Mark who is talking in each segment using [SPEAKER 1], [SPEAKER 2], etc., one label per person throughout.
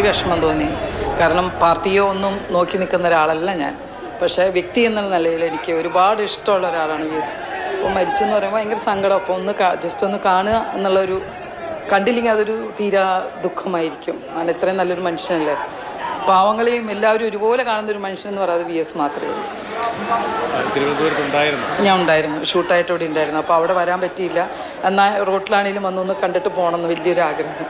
[SPEAKER 1] ഒത്തിരി വിഷമം തോന്നി. കാരണം പാർട്ടിയോ ഒന്നും നോക്കി നിൽക്കുന്ന ഒരാളല്ല ഞാൻ. പക്ഷേ വ്യക്തി എന്ന നിലയിൽ എനിക്ക് ഒരുപാട് ഇഷ്ടമുള്ള ഒരാളാണ് വി എസ്. അപ്പോൾ മരിച്ചെന്ന് പറയുമ്പോൾ ഭയങ്കര സങ്കടം. അപ്പോൾ ഒന്ന് ജസ്റ്റ് ഒന്ന് കാണുക എന്നുള്ളൊരു കണ്ടില്ലെങ്കിൽ അതൊരു തീരാ ദുഃഖമായിരിക്കും. അങ്ങനെ ഇത്രയും നല്ലൊരു മനുഷ്യനല്ലേ. പാവങ്ങളെയും എല്ലാവരും ഒരുപോലെ കാണുന്ന ഒരു മനുഷ്യൻ എന്ന് പറയുന്നത് വി എസ് മാത്രമേ ഉള്ളൂ. ഞാൻ ഉണ്ടായിരുന്നു. ഷൂട്ടായിട്ട് ഇവിടെ ഉണ്ടായിരുന്നു. അപ്പോൾ അവിടെ വരാൻ പറ്റിയില്ല. എന്നാൽ റോട്ടിലാണെങ്കിലും വന്നൊന്ന് കണ്ടിട്ട് പോകണം പോകണമെന്ന് വലിയൊരു ആഗ്രഹം.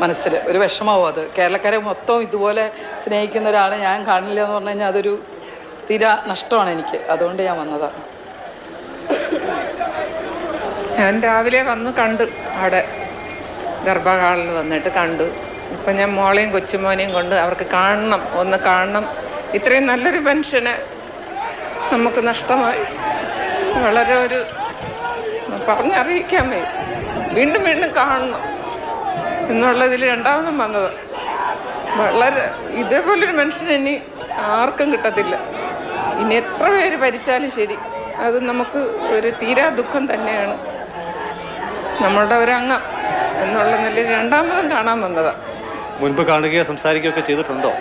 [SPEAKER 1] മനസ്സിൽ. ഒരു വിഷമാവും അത്. കേരളക്കാരെ മൊത്തം ഇതുപോലെ സ്നേഹിക്കുന്ന ഒരാളെ ഞാൻ കാണില്ല എന്ന് പറഞ്ഞു കഴിഞ്ഞാൽ അതൊരു തീര നഷ്ടമാണ് എനിക്ക്. അതുകൊണ്ട് ഞാൻ വന്നതാണ്.
[SPEAKER 2] ഞാൻ രാവിലെ വന്ന് കണ്ടു. അവിടെ ഗർഭകാലിൽ വന്നിട്ട് കണ്ടു. ഇപ്പം ഞാൻ മോളെയും കൊച്ചുമോനെയും കൊണ്ട് അവർക്ക് കാണണം ഒന്ന് കാണണം. ഇത്രയും നല്ലൊരു മനുഷ്യനെ നമുക്ക് നഷ്ടമായി. വളരെ ഒരു പറഞ്ഞറിയിക്കാൻ വീണ്ടും വീണ്ടും കാണണം. എന്നുള്ളതിൽ രണ്ടാമതും വന്നത്. വളരെ ഇതേപോലൊരു മനുഷ്യൻ ഇനി ആർക്കും കിട്ടത്തില്ല. ഇനി എത്ര പേര് ഭരിച്ചാലും ശരി. അത് നമുക്ക് ഒരു തീരാ ദുഃഖം തന്നെയാണ്. നമ്മളുടെ ഒരു അംഗം എന്നുള്ള നിലയിൽ രണ്ടാമതും കാണാൻ വന്നതാണ്
[SPEAKER 3] മുൻപ് കാണുകയോ സംസാരിക്കുകയോ ഒക്കെ ചെയ്തിട്ടുണ്ടോ?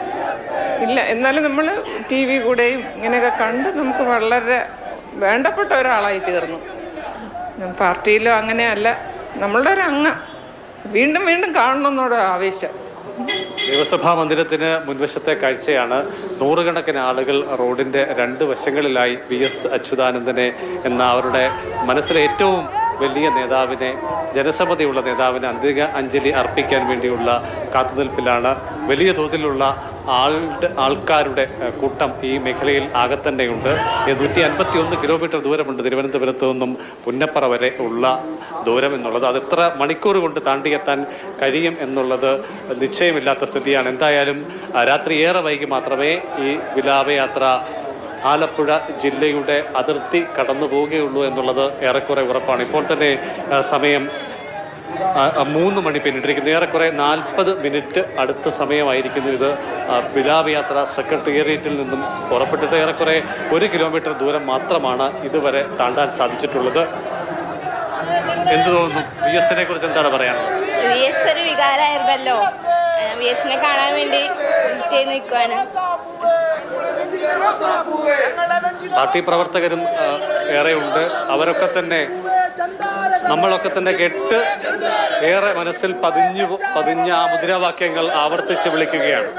[SPEAKER 2] ഇല്ല എന്നാലും നമ്മൾ ടി വി കൂടെയും ഇങ്ങനെയൊക്കെ കണ്ട് നമുക്ക് വളരെ വേണ്ടപ്പെട്ട ഒരാളായി തീർന്നു. പാർട്ടിയിലോ അങ്ങനെയല്ല നമ്മളുടെ ഒരു അംഗം. വീണ്ടും വീണ്ടും കാണണം എന്നോട് ആവേശം.
[SPEAKER 3] നിയമസഭാ മന്ദിരത്തിന് മുൻവശത്തെ കാഴ്ചയാണ് നൂറുകണക്കിന് ആളുകൾ റോഡിന്റെ രണ്ട് വശങ്ങളിലായി വി എസ് അച്യുതാനന്ദനെ എന്ന അവരുടെ മനസ്സിലെ ഏറ്റവും വലിയ നേതാവിനെ ജനസമ്മതിയുള്ള നേതാവിന് അന്തിക അഞ്ജലി അർപ്പിക്കാൻ വേണ്ടിയുള്ള കാത്തുനിൽപ്പിലാണ് വലിയ തോതിലുള്ള ആളുടെ ആൾക്കാരുടെ കൂട്ടം ഈ മേഖലയിൽ ആകെ തന്നെയുണ്ട് നൂറ്റി അൻപത്തി ഒന്ന് കിലോമീറ്റർ ദൂരമുണ്ട് തിരുവനന്തപുരത്ത് നിന്നും പുന്നപ്പറ വരെ ഉള്ള ദൂരം എന്നുള്ളത് അത് എത്ര മണിക്കൂർ കൊണ്ട് താണ്ടിയെത്താൻ കഴിയും എന്നുള്ളത് നിശ്ചയമില്ലാത്ത സ്ഥിതിയാണ്. എന്തായാലും രാത്രി ഏറെ വൈകി മാത്രമേ ഈ വിലാപയാത്ര ആലപ്പുഴ ജില്ലയുടെ അതിർത്തി കടന്നു പോവുകയുള്ളൂ എന്നുള്ളത് ഏറെക്കുറെ ഉറപ്പാണ്. ഇപ്പോൾ തന്നെ സമയം മൂന്ന് മണി പിന്നിട്ടിരിക്കുന്നു. ഏറെക്കുറെ നാൽപ്പത് മിനിറ്റ് അടുത്ത സമയമായിരിക്കുന്നു ഇത്. ആ, വിലാപയാത്ര സെക്രട്ടേറിയറ്റിൽ നിന്നും പുറപ്പെട്ടിട്ട് ഏറെക്കുറെ ഒരു കിലോമീറ്റർ ദൂരം മാത്രമാണ് ഇതുവരെ താണ്ടാൻ സാധിച്ചിട്ടുള്ളത്. എന്തു തോന്നുന്നു? വി എസിനെ കുറിച്ച് എന്താണ് പറയാനുള്ളത്?
[SPEAKER 4] വി എസ് ഒരു വികാരമായിരുന്നല്ലോ വി എസിനെ കാണാൻ വേണ്ടി നിൽക്കുവാണ്.
[SPEAKER 3] പാർട്ടി പ്രവർത്തകരും ഏറെ ഉണ്ട് അവരൊക്കെ തന്നെ നമ്മളൊക്കെ തന്നെ കെട്ട് ഏറെ മനസ്സിൽ പതിഞ്ഞു പതിഞ്ഞ ആ മുദ്രാവാക്യങ്ങൾ ആവർത്തിച്ച് വിളിക്കുകയാണ്.